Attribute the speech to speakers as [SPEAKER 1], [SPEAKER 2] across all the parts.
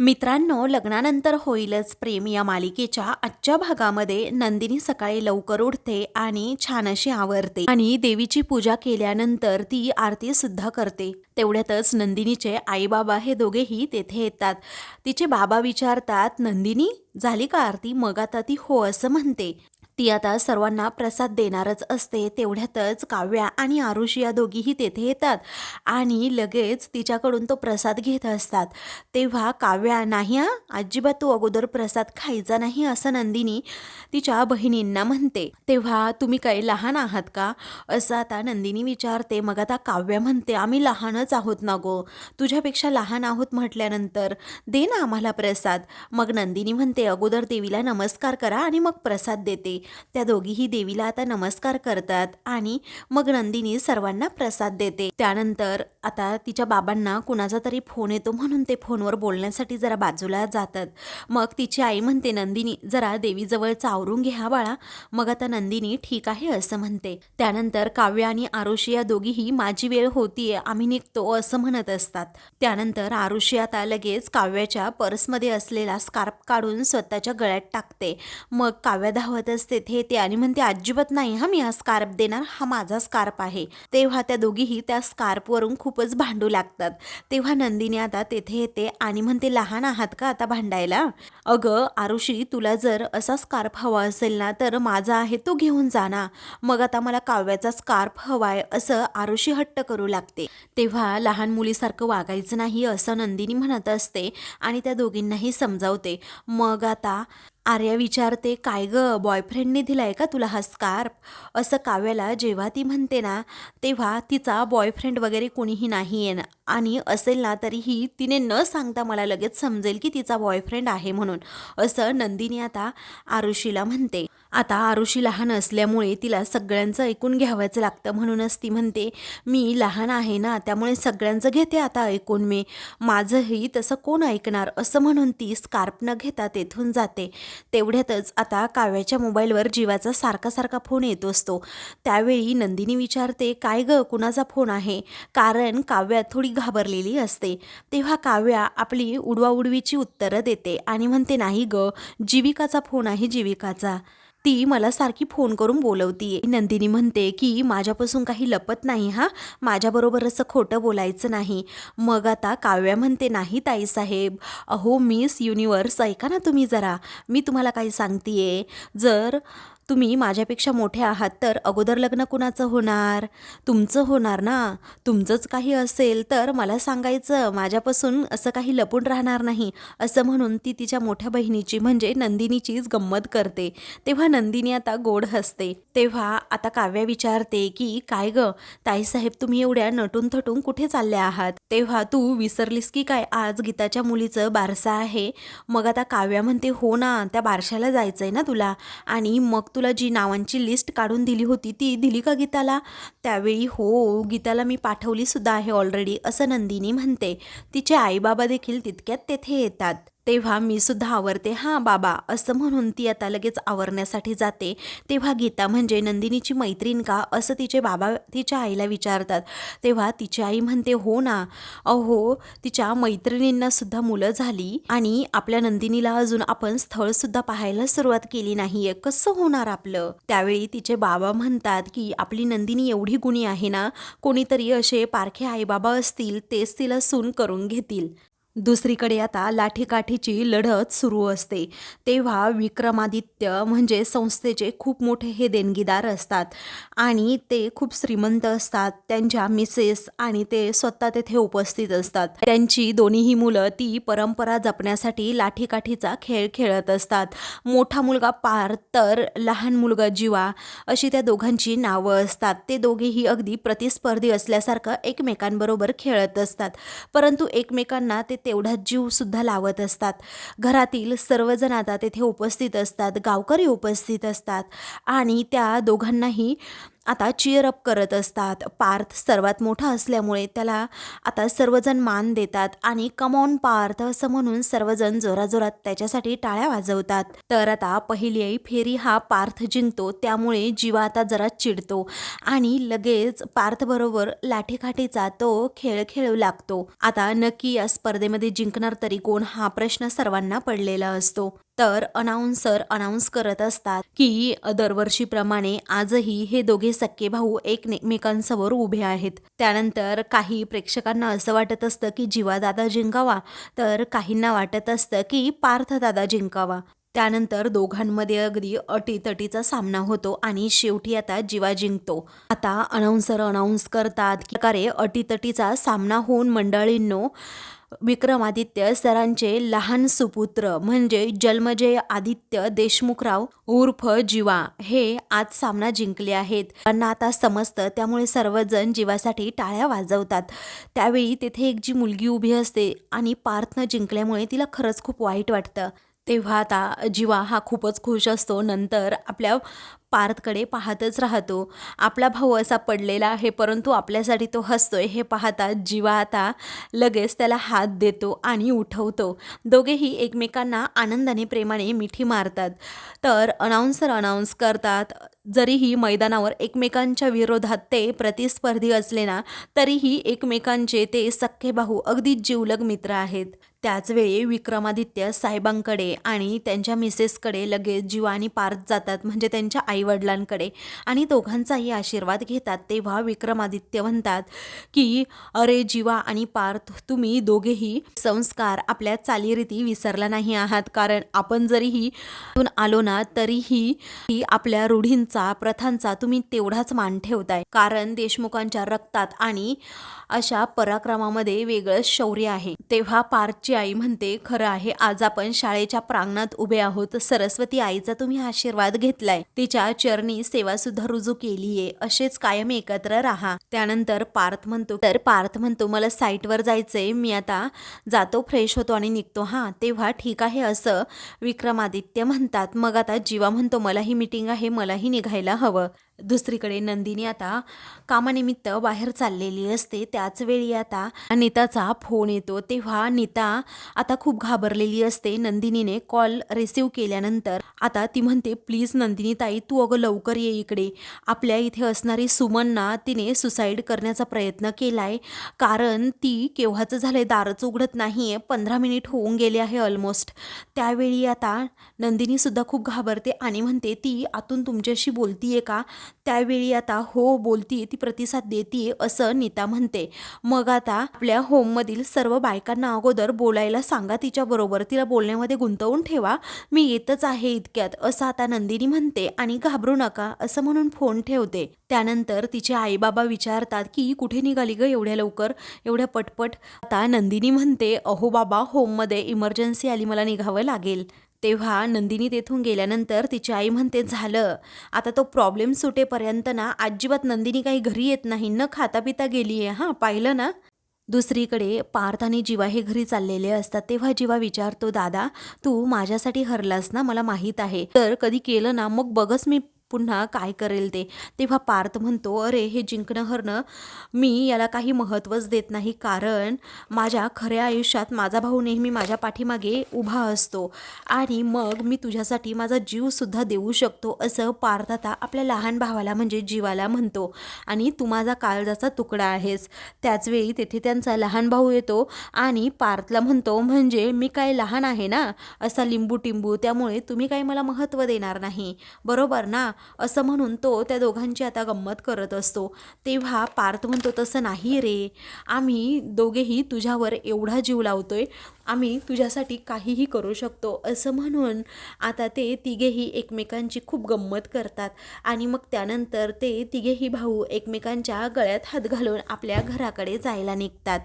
[SPEAKER 1] मित्रांनो लग्नानंतर होईलच प्रेम या मालिकेच्या आजच्या भागामध्ये नंदिनी सकाळी लवकर उठते आणि छान अशी आवरते आणि देवीची पूजा केल्यानंतर ती आरती सुद्धा करते. तेवढ्यातच नंदिनीचे आई बाबा हे दोघेही तेथे येतात. तिचे बाबा विचारतात नंदिनी झाली का आरती? मग आता ती हो असं म्हणते. ती आता सर्वांना प्रसाद देणारच असते तेवढ्यातच काव्या आणि आरुषी या दोघीही तेथे येतात आणि लगेच तिच्याकडून तो प्रसाद घेत असतात. तेव्हा काव्या नाही हा अजिबात तू अगोदर प्रसाद खायचा नाही असं नंदिनी तिच्या बहिणींना म्हणते. तेव्हा तुम्ही काही लहान आहात का? असं आता नंदिनी विचारते. मग आता काव्या म्हणते आम्ही लहानच आहोत ना गो. तुझ्यापेक्षा लहान आहोत म्हटल्यानंतर दे ना आम्हाला प्रसाद. मग नंदिनी म्हणते अगोदर देवीला नमस्कार करा आणि मग प्रसाद देते. त्या दोघीही देवीला आता नमस्कार करतात आणि मग नंदिनी सर्वांना प्रसाद देते. त्यानंतर आता तिच्या बाबांना कुणाचा तरी फोन येतो म्हणून ते फोनवर बोलण्यासाठी जरा बाजूला जातात. मग तिची आई म्हणते नंदिनी जरा देवीजवळ चावरून घ्या बाळा. मग आता नंदिनी ठीक आहे असं म्हणते. त्यानंतर काव्य आणि आरुषी या दोघीही माझी वेळ होतीये आम्ही निघतो असं म्हणत असतात. त्यानंतर आरुषी आता लगेच काव्याच्या पर्समध्ये असलेला स्कार्फ काढून स्वतःच्या गळ्यात टाकते. मग काव्या धावत असते तेथे येते आणि म्हणते अजिबात नाही. हा मी हा स्कार्फ देणार. हा माझा स्कार्फ आहे. तेव्हा त्या दोघीही त्या स्कार्फवरून खूपच भांडू लागतात. तेव्हा नंदिनी आता तेथे येते आणि म्हणते लहान आहात का आता भांडायला? अगं आरुषी तुला जर असा स्कार्फ हवा असेल ना तर माझा आहे तो घेऊन जा ना. मग आता मला काव्याचा स्कार्फ हवाय असं आरुषी हट्ट करू लागते. तेव्हा लहान मुलीसारखं वागायचं नाही असं नंदिनी म्हणत असते आणि त्या दोघींनाही समजावते. मग आता आर्या विचारते काय ग बॉयफ्रेंडने दिलाय का तुला हा स्कार्फ असं काव्याला जेव्हा ती म्हणते ना तेव्हा तिचा बॉयफ्रेंड वगैरे कोणीही नाही आहे ना. आणि असेल ना तरीही तिने न सांगता मला लगेच समजेल की तिचा बॉयफ्रेंड आहे म्हणून. असं नंदिनी आता आरुषीला म्हणते. आता आरुषी लहान असल्यामुळे तिला सगळ्यांचं ऐकून घ्यावंच लागतं म्हणूनच ती म्हणते मी लहान आहे ना त्यामुळे सगळ्यांचं घेते आता ऐकून मी. माझंही तसं कोण ऐकणार असं म्हणून ती स्कार्प न घेता तेथून जाते. तेवढ्यातच आता काव्याच्या मोबाईलवर जीवाचा सारखा सारखा फोन येत असतो. त्यावेळी नंदिनी विचारते काय ग कुणाचा फोन आहे? कारण काव्यात थोडी घाबरलेली असते. तेव्हा काव्या आपली उडवाउडवीची उत्तरं देते आणि म्हणते नाही ग जीविकाचा फोन आहे जीविकाचा. ती मला सारखी फोन करून बोलवतीये. नंदिनी म्हणते की माझ्यापासून काही लपत नाही हा? माझ्याबरोबर असं खोटं बोलायचं नाही. मग आता काव्या म्हणते नाही ताई साहेब अहो मिस युनिवर्स ऐका ना तुम्ही जरा. मी तुम्हाला काही सांगतेय. जर तुम्ही माझ्यापेक्षा मोठे आहात तर अगोदर लग्न कुणाचं होणार? तुमचं होणार ना? तुमचंच काही असेल तर मला सांगायचं माझ्यापासून असं काही लपून राहणार नाही असं म्हणून ती तिच्या मोठ्या बहिणीची म्हणजे नंदिनीचीच गंमत करते. तेव्हा नंदिनी आता गोड हसते. तेव्हा आता काव्या विचारते की काय ग? ताईसाहेब तुम्ही एवढ्या नटून थटून कुठे चालल्या आहात? तेव्हा तू विसरलीस की काय? आज गीताच्या मुलीचं बारसा आहे. मग आता काव्या म्हणते हो ना त्या बारशाला जायचंय ना तुला. आणि मग तू तुला जी नावांची लिस्ट काढून दिली होती ती दिली का गीताला? त्यावेळी हो गीताला मी पाठवली सुद्धा आहे ऑलरेडी असं नंदिनी म्हणते. तिचे आईबाबा देखील तितक्यात तेथे येतात. तेव्हा मी सुद्धा आवरते. हां बाबा असं म्हणून ती आता लगेच आवरण्यासाठी जाते. तेव्हा गीता म्हणजे नंदिनीची मैत्रीण का? असं तिचे बाबा तिच्या आईला विचारतात. तेव्हा तिची आई म्हणते हो ना. अहो तिच्या मैत्रिणींना सुद्धा मुलं झाली आणि आपल्या नंदिनीला अजून आपण स्थळ सुद्धा पाहायला सुरुवात केली नाहीये. कसं होणार आपलं? त्यावेळी तिचे बाबा म्हणतात की आपली नंदिनी एवढी गुणी आहे ना कोणीतरी असे पारखे आईबाबा असतील तेच तिला सून करून घेतील. दुसरीकडे आता लाठीकाठीची लढत सुरू असते. तेव्हा विक्रमादित्य म्हणजे संस्थेचे खूप मोठे हे देणगीदार असतात. आणि ते खूप श्रीमंत असतात. त्यांच्या मिसेस आणि ते स्वतः तेथे उपस्थित असतात. त्यांची दोन्हीही मुलं ती परंपरा जपण्यासाठी लाठीकाठीचा खेळ खेळत असतात. मोठा मुलगा पार तर लहान मुलगा जीवा अशी त्या दोघांची नावं असतात. ते दोघेही अगदी प्रतिस्पर्धी असल्यासारखं एकमेकांबरोबर खेळत असतात. परंतु एकमेकांना ते तेवढा जीवसुद्धा लावत असतात. घरातील सर्वजण आता तेथे उपस्थित असतात. गावकरी उपस्थित असतात. आणि त्या दोघांनाही आता चिअर अप करत असतात. पार्थ सर्वात मोठा असल्यामुळे त्याला आता सर्वजण मान देतात आणि कमॉन पार्थ असं म्हणून सर्वजण जोराजोरात त्याच्यासाठी टाळ्या वाजवतात. तर आता पहिली फेरी हा पार्थ जिंकतो. त्यामुळे जीवा आता जरा चिडतो आणि लगेच पार्थ बरोबर लाठीकाठीचा तो खेळ खेळू लागतो. आता नक्की या स्पर्धेमध्ये जिंकणार तरी कोण हा प्रश्न सर्वांना पडलेला असतो. तर अनाऊन्सर अनाऊन्स करत असतात की दरवर्षीप्रमाणे आजही हे दोघे सक्के भाऊ एकमेकांसमोर उभे आहेत. त्यानंतर काही प्रेक्षकांना असं वाटत असतं की जीवा दादा जिंकावा. तर काहींना वाटत असतं की पार्थ दादा जिंकावा. त्यानंतर दोघांमध्ये अगदी अटीतटीचा सामना होतो आणि शेवटी आता जीवा जिंकतो. आता अनाऊन्सर अनाऊन्स करतात की प्रकारे अटीतटीचा सामना होऊन मंडळींनो विक्रमादित्य सरांचे लहान सुपुत्र म्हणजे जन्मजय आदित्य देशमुखराव उर्फ जीवा हे आज सामना जिंकले आहेत. त्यांना आता समजतं त्यामुळे सर्वजण जीवासाठी टाळ्या वाजवतात. त्यावेळी तेथे एक जी मुलगी उभी असते आणि पार्थनं जिंकल्यामुळे तिला खरंच खूप वाईट वाटतं. तेव्हा आता जीवा हा खूपच खुश असतो. नंतर आपल्या पार्थकडे पाहतच राहतो. आपला भाऊ असा पडलेला आहे परंतु आपल्यासाठी तो हसतोय. हे पाहता जीवा आता लगेच त्याला हात देतो आणि उठवतो. दोघेही एकमेकांना आनंदाने प्रेमाने मिठी मारतात. तर अनाऊन्सर अनाऊन्स करतात. जरीही मैदानावर एकमेकांच्या विरोधात ते प्रतिस्पर्धी असले ना तरीही एकमेकांचे ते सख्खे भाऊ अगदी जीवलग मित्र आहेत. त्याचवेळी विक्रमादित्य साहेबांकडे आणि त्यांच्या मिसेसकडे लगेच जीवानी आणि पार्थ जातात म्हणजे त्यांच्या आईवडिलांकडे. आणि दोघांचाही आशीर्वाद घेतात. तेव्हा विक्रमादित्य म्हणतात की अरे जीवा आणि पार्थ तुम्ही दोघेही संस्कार आपल्या चालीरीती विसरला नाही आहात. कारण आपण जरीही आलो ना तरीही ही आपल्या रूढींचा प्रथांचा तुम्ही तेवढाच मान ठेवताय. कारण देशमुखांच्या रक्तात आणि अशा पराक्रमामध्ये वेगळंच शौर्य आहे. तेव्हा पार्थची आई म्हणते खरं आहे आज आपण शाळेच्या प्रांगणात उभे आहोत. सरस्वती आईचा तुम्ही आशीर्वाद घेतलाय. तिच्या चरणी सेवा सुद्धा रुजू केलीये. असेच कायम एकत्र राहा. त्यानंतर पार्थ म्हणतो तर पार्थ म्हणतो मला साईटवर जायचंय. मी आता जातो फ्रेश होतो आणि निघतो. हा तेव्हा ठीक आहे असं विक्रमादित्य म्हणतात. मग आता जीवा म्हणतो मलाही मीटिंग आहे मलाही निघायला हवं. दुसरीकडे नंदिनी आता कामानिमित्त बाहेर चाललेली असते. त्याच वेळी आता नीताचा फोन येतो. तेव्हा नीता आता खूप घाबरलेली असते. नंदिनीने कॉल रिसीव केल्यानंतर आता ती म्हणते प्लीज नंदिनी ताई तू अगं लवकर ये इकडे. आपल्या इथे असणारी सुमनना तिने सुसाईड करण्याचा प्रयत्न केलाय. कारण ती केव्हाचं झालंय? दारच उघडत नाही आहे पंधरा मिनिट होऊन गेले आहे ऑलमोस्ट त्यावेळी आता नंदिनी सुद्धा खूप घाबरते आणि म्हणते ती आतून तुमच्याशी बोलतीये का? त्यावेळी आता हो बोलती ती प्रतिसाद देते असं नीता म्हणते. मग आता आपल्या होममधील सर्व बायकांना अगोदर बोलायला सांगा तिच्याबरोबर तिला बोलण्यामध्ये गुंतवून ठेवा मी येतच आहे इतक्यात असं आता नंदिनी म्हणते आणि घाबरू नका असं म्हणून फोन ठेवते. त्यानंतर तिचे आईबाबा विचारतात की कुठे निघाली ग एवढ्या लवकर? एवढ्या पटपट? आता नंदिनी म्हणते अहो बाबा होममध्ये इमर्जन्सी आली मला निघावं लागेल. तेव्हा नंदिनी तेथून गेल्यानंतर तिची आई म्हणते झालं. आता तो प्रॉब्लेम सुटेपर्यंत ना अजिबात नंदिनी काही घरी येत नाही. न खाता पिता गेली आहे हां पाहिलं ना? दुसरीकडे पार्थ आणि जीवा हे घरी चाललेले असतात. तेव्हा जीवा विचारतो दादा तू माझ्यासाठी हरलास ना? मला माहीत आहे. तर कधी केलं ना मग बघच मी पुन्हा काय करेल ते? तेव्हा पार्थ म्हणतो अरे हे जिंकणं हरणं मी याला काही महत्त्वच देत नाही. कारण माझ्या खऱ्या आयुष्यात माझा भाऊ नेहमी माझ्या पाठीमागे उभा असतो. आणि मग मी तुझ्यासाठी माझा जीवसुद्धा देऊ शकतो असं पार्थ आता आपल्या लहान भावाला म्हणजे जीवाला म्हणतो. आणि तू माझा काळजाचा तुकडा आहेस. त्याचवेळी तेथे त्यांचा लहान भाऊ येतो आणि पार्थला म्हणतो म्हणजे मी काय लहान आहे ना? असा लिंबू टिंबू त्यामुळे तुम्ही काही मला महत्त्व देणार नाही. बरोबर ना? असं म्हणून तो त्या दोघांची आता गंमत करत असतो. तेव्हा पार्थ म्हणतो तसं नाही रे. आम्ही दोघेही तुझ्यावर एवढा जीव लावतो आहे आम्ही तुझ्यासाठी काहीही करू शकतो. असं म्हणून आता ते तिघेही एकमेकांची खूप गंमत करतात. आणि मग त्यानंतर ते तिघेही भाऊ एकमेकांच्या गळ्यात हात घालून आपल्या घराकडे जायला निघतात.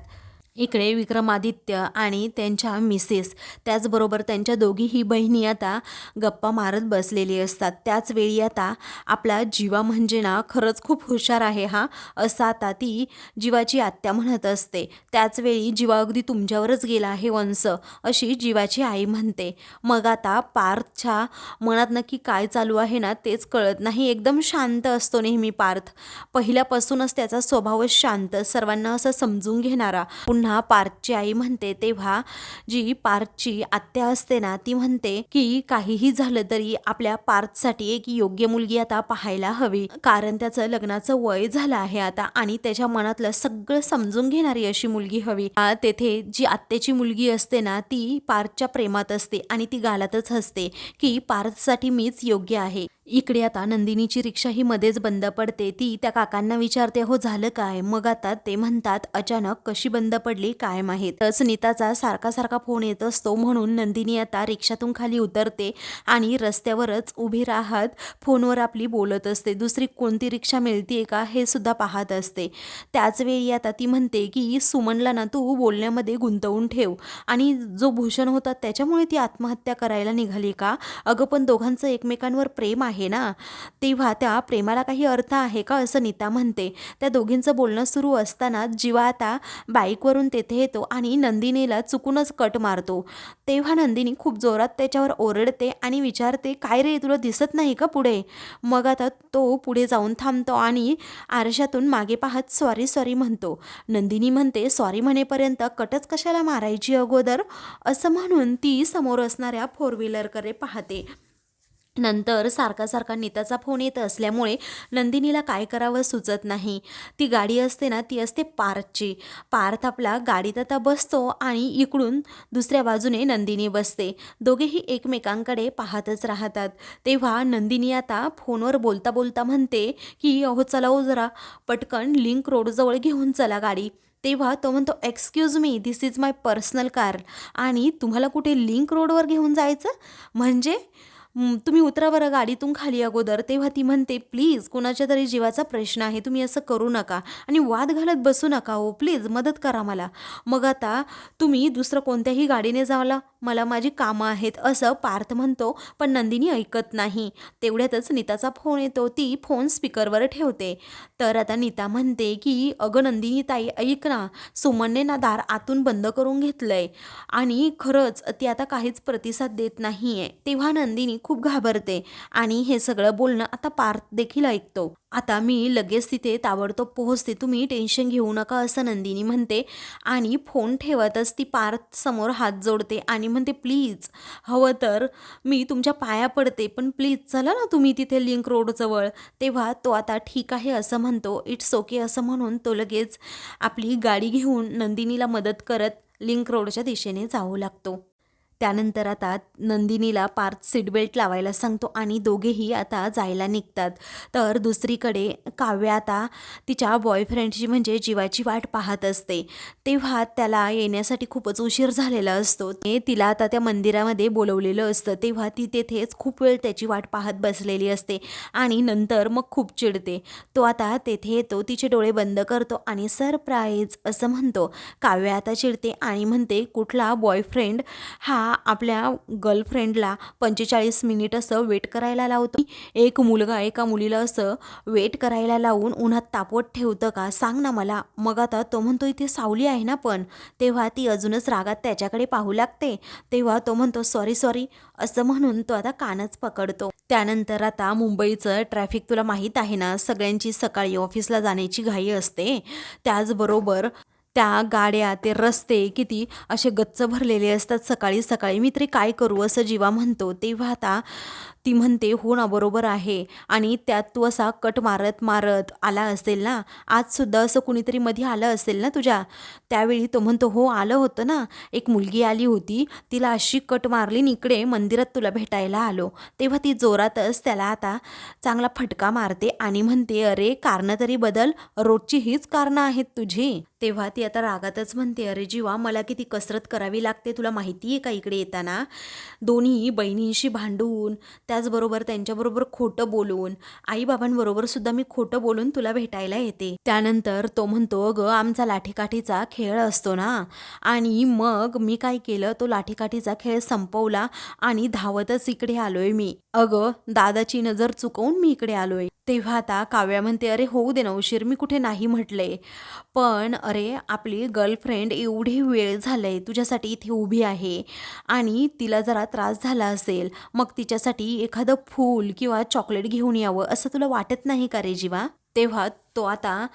[SPEAKER 1] इकडे विक्रमादित्य आणि त्यांच्या मिसेस त्याचबरोबर त्यांच्या दोघीही बहिणी आता गप्पा मारत बसलेली असतात. त्याचवेळी आता आपला जीवा म्हणजे ना खरंच खूप हुशार आहे हा. असं आता ती जीवाची आत्या म्हणत असते. त्याचवेळी जीवा अगदी तुमच्यावरच गेला आहे वंश अशी जीवाची आई म्हणते. मग आता पार्थच्या मनात नक्की काय चालू आहे ना तेच कळत नाही. एकदम शांत असतो नेहमी पार्थ. पहिल्यापासूनच त्याचा स्वभावच शांत. सर्वांना असं समजून घेणारा. पुन्हा पार्थची आई म्हणते तेव्हा जी पार्थची आत्या असते ना ती म्हणते की काहीही झालं तरी आपल्या पार्थसाठी एक योग्य मुलगी आता पाहायला हवी. कारण त्याचं लग्नाचं वय झालं आहे आता आणि त्याच्या मनातलं सगळं समजून घेणारी अशी मुलगी हवी. तेथे जी आत्याची मुलगी असते ना ती पार्थच्या प्रेमात असते आणि ती गालातच हसते की पार्थसाठी मीच योग्य आहे. इकडे आता नंदिनीची रिक्षा ही मध्येच बंद पडते. ती त्या काकांना विचारते हो झालं काय? मग आता ते म्हणतात अचानक कशी बंद पडली? काय माहीत? तर सुनीताचा सारखा सारखा फोन येत असतो म्हणून नंदिनी आता रिक्षातून खाली उतरते आणि रस्त्यावरच उभी राहत फोनवर आपली बोलत असते. दुसरी कोणती रिक्षा मिळतीये का हे सुद्धा पाहत असते. त्याच वेळी आता ती म्हणते की सुमनला ना तू बोलण्यामध्ये गुंतवून ठेव आणि जो भूषण होता त्याच्यामुळे ती आत्महत्या करायला निघाली का? अगं पण दोघांचं एकमेकांवर प्रेम आहे आहे ना? तेव्हा त्या प्रेमाला काही अर्थ आहे का असं नीता म्हणते. त्या दोघींचं बोलणं सुरू असताना जीवा आता बाईकवरून तेथे येतो आणि नंदिनीला चुकूनच कट मारतो. तेव्हा नंदिनी खूप जोरात त्याच्यावर ओरडते आणि विचारते काय रे तुला दिसत नाही का पुढे? मग आता तो पुढे जाऊन थांबतो आणि आरशातून मागे पाहत सॉरी सॉरी म्हणतो. नंदिनी म्हणते सॉरी म्हणेपर्यंत कटच कशाला मारायची अगोदर? असं म्हणून ती समोर असणाऱ्या फोर व्हीलरकडे पाहते. नंतर सारखा सारखा नीताचा फोन येत असल्यामुळे नंदिनीला काय करावं सुचत नाही. ती गाडी असते ना ती असते पार्थची. पार्थ आपला गाडीत आता बसतो आणि इकडून दुसऱ्या बाजूने नंदिनी बसते. दोघेही एकमेकांकडे पाहतच राहतात. तेव्हा नंदिनी आता फोनवर बोलता बोलता म्हणते की अहो चला हो जरा. पटकन लिंक रोडजवळ घेऊन चला गाडी. तेव्हा तो म्हणतो excuse me this is my personal car आणि तुम्हाला कुठे लिंक रोडवर घेऊन जायचं? म्हणजे तुम्ही उतरा बरं गाडीतून खाली अगोदर. तेव्हा ती म्हणते प्लीज कोणाच्या तरी जीवाचा प्रश्न आहे. तुम्ही असं करू नका आणि वाद घालत बसू नका हो. प्लीज मदत करा मला. मग आता तुम्ही दुसरं कोणत्याही गाडीने जावला. मला माझी कामं आहेत असं पार्थ म्हणतो पण नंदिनी ऐकत नाही. तेवढ्यातच नीताचा फोन येतो. ती फोन स्पीकरवर ठेवते. तर आता नीता म्हणते की अगं नंदिनी ताई ऐक ना. सुमनने ना दार आतून बंद करून घेतलंय आणि खरंच ती आता काहीच प्रतिसाद देत नाही आहे तेव्हा नंदिनी खूप घाबरते. आणि हे सगळं बोलणं आता पार्थ देखील ऐकतो. आता मी लगेच तिथे ताबडतोब पोहोचते. तुम्ही टेन्शन घेऊ नका असं नंदिनी म्हणते. आणि फोन ठेवतच ती पार्थ समोर हात जोडते आणि म्हणते प्लीज हवं तर मी तुमच्या पाया पडते. पण प्लीज चला ना तुम्ही तिथे लिंक रोडजवळ तेव्हा तो आता ठीक आहे असं म्हणतो. इट्स ओके असं म्हणून तो लगेच आपली गाडी घेऊन नंदिनीला मदत करत लिंक रोडच्या दिशेने जाऊ लागतो. त्यानंतर आता नंदिनीला पार्थ सीटबेल्ट लावायला सांगतो आणि दोघेही आता जायला निघतात. तर दुसरीकडे काव्य आता तिच्या बॉयफ्रेंडची म्हणजे जीवाची वाट पाहत असते. तेव्हा त्याला येण्यासाठी खूपच उशीर झालेला असतो. ते तिला आता त्या मंदिरामध्ये बोलवलेलं असतं. तेव्हा ती तेथेच खूप वेळ त्याची वाट पाहत बसलेली असते आणि नंतर मग खूप चिडते. तो आता तेथे येतो तिचे डोळे बंद करतो आणि सरप्राईज असं म्हणतो. काव्य आता चिडते आणि म्हणते कुठला बॉयफ्रेंड हा आपल्या गर्लफ्रेंडला पंचेचाळीस मिनिट असं वेट करायला लावतो. एक मुलगा एका मुलीला असं वेट करायला लावून उन्हात तापवत ठेवतं का? सांग ना मला. मग आता तो म्हणतो इथे सावली आहे ना पण. तेव्हा ती अजूनच रागात त्याच्याकडे पाहू लागते. तेव्हा तो म्हणतो सॉरी सॉरी असं म्हणून तो आता कानच पकडतो. त्यानंतर आता मुंबईचं ट्रॅफिक तुला माहीत आहे ना? सगळ्यांची सकाळी ऑफिसला जाण्याची घाई असते. त्याचबरोबर त्या गाड्या ते रस्ते किती असे गच्च भरलेले असतात. सकाळी सकाळी मी तरी काय करू असं जीवा म्हणतो. तेव्हा आता ती म्हणते हो ना बरोबर आहे. आणि त्यात तू असा कट मारत मारत आला असेल ना आजसुद्धा असं कुणीतरी मध्ये आलं असेल ना तुझ्या? त्यावेळी तो म्हणतो हो आलं होतं ना. एक मुलगी आली होती. तिला अशी कट मारली इकडे मंदिरात तुला भेटायला आलो. तेव्हा ती जोरातच त्याला आता चांगला फटका मारते आणि म्हणते अरे कारणं तरी बदल. रोजची हीच कारणं आहेत तुझी. तेव्हा ती आता रागातच म्हणते अरे जीवा मला किती कसरत करावी लागते तुला माहिती आहे का इकडे येताना? दोन्ही बहिणींशी भांडून त्याचबरोबर त्यांच्याबरोबर खोटं बोलून आईबाबांबरोबर सुद्धा मी खोटं बोलून तुला भेटायला येते. त्यानंतर तो म्हणतो अगं आमचा लाठीकाठीचा खेळ असतो ना. आणि मग मी काय केलं तो लाठीकाठीचा खेळ संपवला आणि धावतच इकडे आलोय मी. अगं दादाची नजर चुकवून मी इकडे आलोय. तेव्हा आता काव्या म्हणते अरे होऊ दे ना उशीर मी कुठे नाही म्हटले. पण अरे आपली गर्लफ्रेंड एवढी वेळ झालंय तुझ्यासाठी इथे उभी आहे आणि तिला जरा त्रास झाला असेल मग तिच्यासाठी एखादं फूल किंवा चॉकलेट घेऊन यावं असं तुला वाटत नाही का रे जीवा? तेव्हा तो आता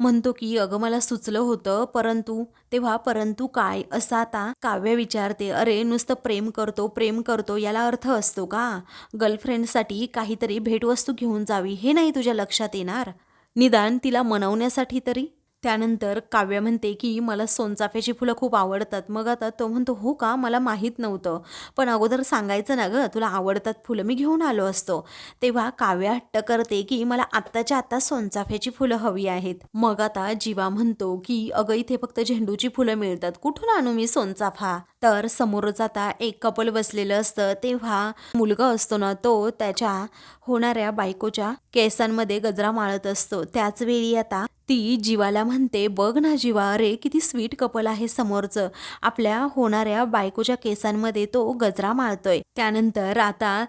[SPEAKER 1] म्हणतो की अगं मला सुचलं होतं परंतु तेव्हा परंतु काय? असं आता काव्य विचारते. अरे नुसतं प्रेम करतो प्रेम करतो याला अर्थ असतो का? गर्लफ्रेंडसाठी काहीतरी भेटवस्तू घेऊन जावी हे नाही तुझ्या लक्षात येणार? निदान तिला मनवण्यासाठी तरी? त्यानंतर काव्य म्हणते की मला सोनचाफ्याची फुलं खूप आवडतात. मग आता तो म्हणतो हो का? मला माहीत नव्हतं. पण अगोदर सांगायचं ना गं तुला आवडतात फुलं. मी घेऊन आलो असतो. तेव्हा काव्य हट्ट करते की मला आत्ताच्या आत्ता सोनचाफ्याची फुलं हवी आहेत. मग आता जीवा म्हणतो की अगं इथे फक्त झेंडूची फुलं मिळतात. कुठून आणू मी सोनचाफा? तर समोर आता एक कपल बसलेलं असतं. तेव्हा मुलगा असतो ना तो त्याच्या होणाऱ्या बायकोच्या केसांमध्ये गजरा माळत असतो. त्याच वेळी आता ती जीवाला म्हणते बघ ना जीवा अरे किती स्वीट कपल आहे समोरचं. आपल्या होणाऱ्या बायकोच्या केसांमध्ये तो गजरा माळतोय. त्यानंतर आता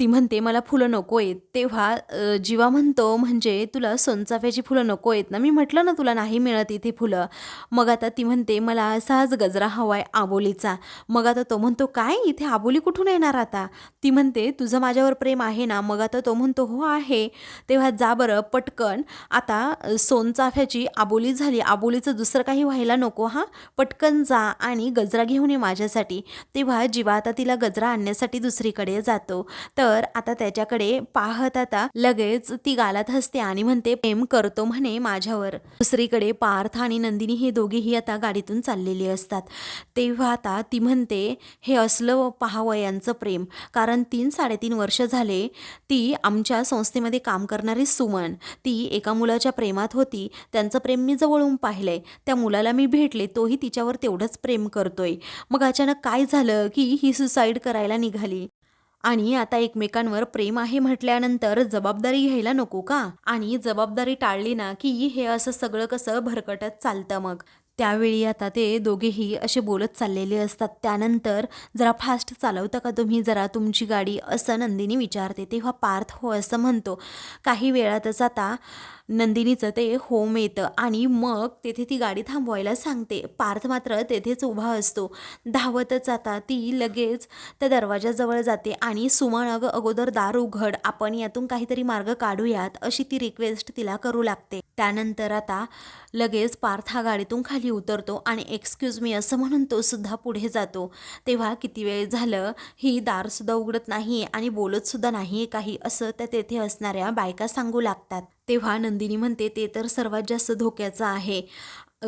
[SPEAKER 1] ती म्हणते मला फुलं नको आहेत. तेव्हा जिवा जीवा म्हणतो म्हणजे तुला सोनचाफ्याची फुलं नको आहेत ना? मी म्हटलं ना तुला नाही मिळत इथे फुलं. मग आता ती म्हणते मला असाच गजरा हवा आहे आबोलीचा. मग आता तो म्हणतो काय? इथे आबोली कुठून येणार आता? ती म्हणते तुझं माझ्यावर प्रेम आहे ना? मग आता तो म्हणतो हो आहे. तेव्हा जा बरं पटकन. आता सोनचाफ्याची आबोली झाली. आबोलीचं दुसरं काही व्हायला नको हां. पटकन जा आणि गजरा घेऊन ये माझ्यासाठी. तेव्हा जीवा आता तिला गजरा आणण्यासाठी दुसरीकडे जातो. तर तर आता त्याच्याकडे पाहत आता लगेच ती गालात हसते आणि म्हणते प्रेम करतो म्हणे माझ्यावर. दुसरीकडे पार्थ आणि नंदिनी हे दोघेही आता गाडीतून चाललेली असतात. तेव्हा आता ती म्हणते हे असलं पाहावं यांचं प्रेम. कारण तीन साडेतीन वर्ष झाले ती आमच्या संस्थेमध्ये काम करणारी सुमन. ती एका मुलाच्या प्रेमात होती. त्यांचं प्रेम मी जवळून पाहिलंय. त्या मुलाला मी भेटले तोही तिच्यावर तेवढंच प्रेम करतोय. मग अचानक काय झालं की ही सुसाईड करायला निघाली? आणि आता एकमेकांवर प्रेम आहे म्हटल्यानंतर जबाबदारी घ्यायला नको का? आणि जबाबदारी टाळली ना की हे असं सगळं कसं भरकटत चालतं मग? त्यावेळी आता ते दोघेही असे बोलत चाललेले असतात. त्यानंतर जरा फास्ट चालवता का तुम्ही? जरा तुमची गाडी असं नंदिनी विचारते. तेव्हा पार्थ हो असं म्हणतो. काही वेळातच आता नंदिनीचं ते होम येतं आणि मग तेथे ती गाडी थांबवायला सांगते. पार्थ मात्र तेथेच उभा असतो. धावतच आता ती लगेच त्या दरवाजाजवळ जाते आणि सुमन अगं अगोदर दार उघड आपण यातून काहीतरी मार्ग काढूयात अशी ती रिक्वेस्ट तिला करू लागते. त्यानंतर आता लगेच पार्थ हा गाडीतून खाली उतरतो आणि एक्सक्यूज मी असं म्हणून तो सुद्धा पुढे जातो. तेव्हा किती वेळ झालं ही दारसुद्धा उघडत नाही आणि बोलतसुद्धा नाही काही असं त्या तेथे असणाऱ्या बायका सांगू लागतात. तेव्हा नंदिनी म्हणते ते तर सर्वात जास्त धोक्याचं आहे.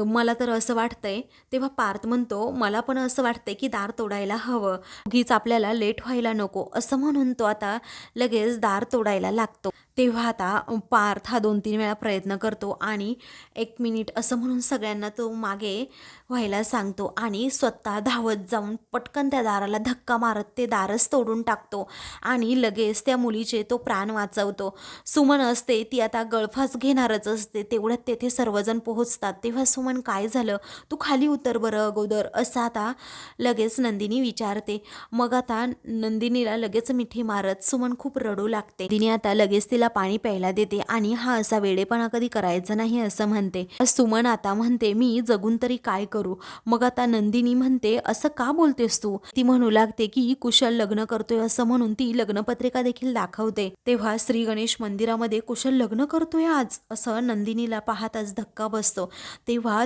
[SPEAKER 1] मला तर असं वाटतंय तेव्हा पार्थ म्हणतो मला पण असं वाटतंय की दार तोडायला हवं. उगीच आपल्याला लेट व्हायला नको. असं म्हणून तो आता लगेच दार तोडायला लागतो. तेव्हा आता पार्थ हा दोन तीन वेळा प्रयत्न करतो आणि एक मिनिट असं म्हणून सगळ्यांना तो मागे व्हायला सांगतो आणि स्वतः धावत जाऊन पटकन त्या दाराला धक्का मारत ते दारच तोडून टाकतो आणि लगेच त्या मुलीचे तो प्राण वाचवतो. सुमन असते ती आता गळफास घेणारच असते तेवढ्यात तेथे सर्वजण पोहोचतात. तेव्हा सुमन काय झालं? तू खाली उतर बरं अगोदर असं आता लगेच नंदिनी विचारते. मग आता नंदिनीला लगेच मिठी मारत सुमन खूप रडू लागते. तिने आता लगेच तिला पाणी प्यायला देते आणि हा असा वेडेपणा कधी करायचा नाही असं म्हणते. सुमन आता म्हणते मी जगून तरी काय करू? मग आता नंदिनी म्हणते असं का बोलतेस तू? ती म्हणू लागते की कुशल लग्न करतोय असं म्हणून ती लग्नपत्रिका देखील दाखवते. तेव्हा श्री गणेश मंदिरामध्ये कुशल लग्न करतोय आज असं नंदिनीला पाहताच धक्का बसतो. तेव्हा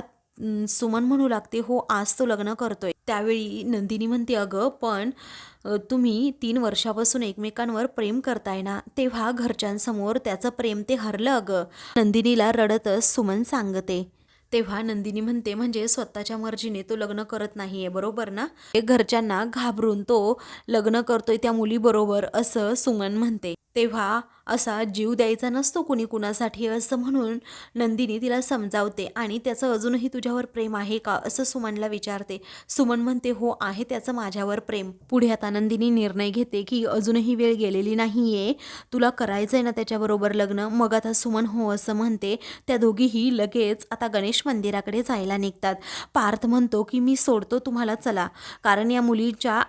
[SPEAKER 1] सुमन म्हणू लागते हो आज तो लग्न करतोय. त्यावेळी नंदिनी म्हणते अगं पण तुम्ही तीन वर्षापासून एकमेकांवर प्रेम करताय ना? तेव्हा घरच्यांसमोर त्याचं प्रेम ते हरलं अगं. नंदिनीला रडतच सुमन सांगते. तेव्हा नंदिनी म्हणते म्हणजे स्वतःच्या मर्जीने तो लग्न करत नाहीये बरोबर ना? घरच्यांना घाबरून तो लग्न करतोय त्या मुलीबरोबर असं सुमन म्हणते. तेव्हा असा जीव द्यायचा नसतो कुणी कुणासाठी असं म्हणून नंदिनी तिला समजावते आणि त्याचं अजूनही तुझ्यावर प्रेम आहे का असं सुमनला विचारते. सुमन म्हणते हो आहे त्याचं माझ्यावर प्रेम. पुढे आता नंदिनी निर्णय घेते की अजूनही वेळ गेलेली नाही आहे तुला करायचं आहे ना त्याच्याबरोबर लग्न? मग आता सुमन हो असं म्हणते. त्या दोघीही लगेच आता गणेश मंदिराकडे जायला निघतात. पार्थ म्हणतो की मी सोडतो तुम्हाला चला. कारण या मुलीच्या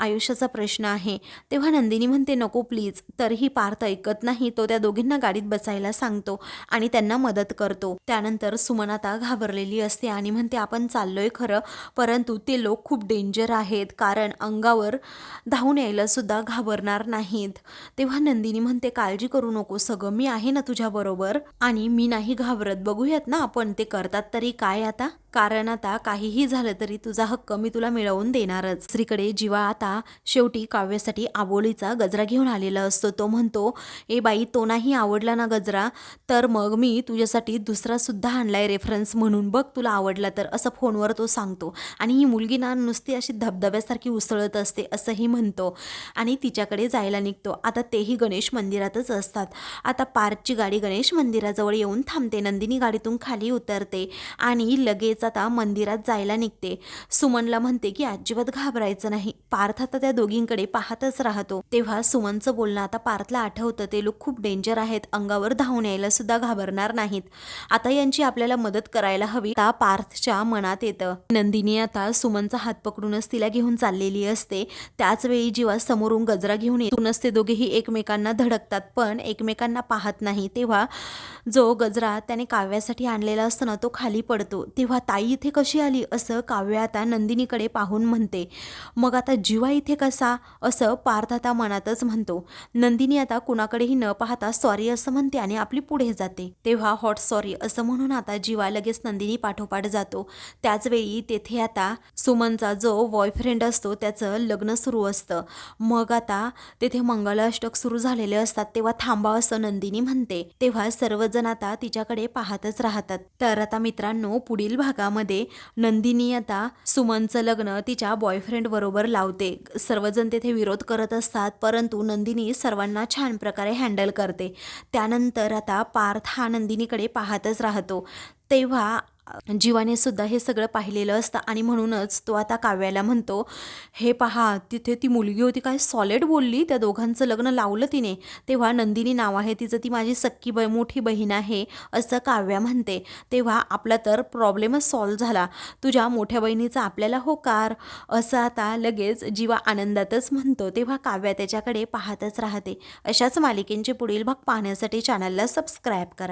[SPEAKER 1] आयुष्याचा प्रश्न आहे. तेव्हा नंदिनी म्हणते नको प्लीज. तरीही पार्थ ऐकत नाही तो त्या दोघींना गाडीत बसायला सांगतो आणि त्यांना मदत करतो. त्यानंतर सुमन आता घाबरलेली असते आणि म्हणते आपण चाललोय खरं परंतु ते लोक खूप डेंजर आहेत कारण अंगावर धावून यायला सुद्धा घाबरणार नाहीत. तेव्हा नंदिनी म्हणते काळजी करू नको सगळं मी आहे ना तुझ्याबरोबर आणि मी नाही घाबरत. बघूयात ना आपण ते करतात तरी काय आता? कारण आता काहीही झालं तरी तुझा हक्क मी तुला मिळवून देणारच. श्रीकडे जीवा आता शेवटी काव्यासाठी आबोलीचा गजरा घेऊन आलेला असतो. तो तो म्हणतो ए बाई तो नाही आवडला ना गजरा? तर मग मी तुझ्यासाठी दुसरासुद्धा आणलाय रेफरन्स म्हणून. बघ तुला आवडला तर असं फोनवर तो सांगतो. आणि ही मुलगी ना नुसती अशी धबधब्यासारखी उसळत असते असंही म्हणतो. आणि तिच्याकडे जायला निघतो. आता तेही गणेश मंदिरातच असतात. आता पार्कची गाडी गणेश मंदिराजवळ येऊन थांबते. नंदिनी गाडीतून खाली उतरते आणि लगेच आता मंदिरात जायला निघते. सुमनला म्हणते की अजिबात घाबरायचं नाही. पार्थ आता त्या दोघींकडे पाहतच राहतो. तेव्हा सुमनचं बोलणं आता पार्थला आठवतं ते लोक खूप डेंजर आहेत अंगावर धावून यायला सुद्धा घाबरणार नाहीत. आता यांची आपल्याला मदत करायला हवी. ता पार्थच्या मनात येतं. नंदिनी आता सुमनचा हात पकडूनच तिला घेऊन चाललेली असते. त्याच वेळी जेव्हा समोरून गजरा घेऊन येतूनच ते दोघेही एकमेकांना धडकतात पण एकमेकांना पाहत नाही. तेव्हा जो गजरा त्याने काव्यासाठी आणलेला असतो ना तो खाली पडतो. तेव्हा ताई इथे कशी आली? असं काव्य आता नंदिनीकडे पाहून म्हणते. मग आता जीवा इथे कसा? असं पार्थ आता मनातच म्हणतो. नंदिनी आता कुणाकडेही न पाहता सॉरी असं म्हणते आणि आपली पुढे जाते. तेव्हा हॉट सॉरी असं म्हणून आता जीवा लगेच नंदिनी पाठोपाठ जातो. त्याचवेळी तेथे आता सुमनचा जो बॉयफ्रेंड असतो त्याचं लग्न सुरू असतं. मग आता तेथे मंगलाष्टक सुरू झालेले असतात तेव्हा थांबा असं नंदिनी म्हणते. तेव्हा सर्वजण आता तिच्याकडे पाहतच राहतात. तर आता मित्रांनो पुढील भागामध्ये नंदिनी आता सुमनचं लग्न तिच्या बॉयफ्रेंड बरोबर लावते. सर्वजण तेथे विरोध करत असतात परंतु नंदिनी सर्वांना छान प्रकारे हँडल करते. त्यानंतर आता पार्थ हा नंदिनीकडे पाहतच राहतो. तेव्हा जीवाने सुद्धा हे सगळं पाहिलेलं असतं आणि म्हणूनच तो आता काव्याला म्हणतो हे पहा तिथे ती मुलगी होती काय सॉलिड बोलली? त्या दोघांचं लग्न लावलं तिने. तेव्हा नंदिनी नाव आहे तिचं ती माझी सक्की ब मोठी बहीण आहे असं काव्या म्हणते. तेव्हा आपला तर प्रॉब्लेमच सॉल्व झाला. तुझ्या मोठ्या बहिणीचा आपल्याला होकार असं आता लगेच जीवा आनंदातच म्हणतो. तेव्हा काव्या त्याच्याकडे पाहतच राहते. अशाच मालिकेंचे पुढील भाग पाहण्यासाठी चॅनलला सबस्क्राईब करा.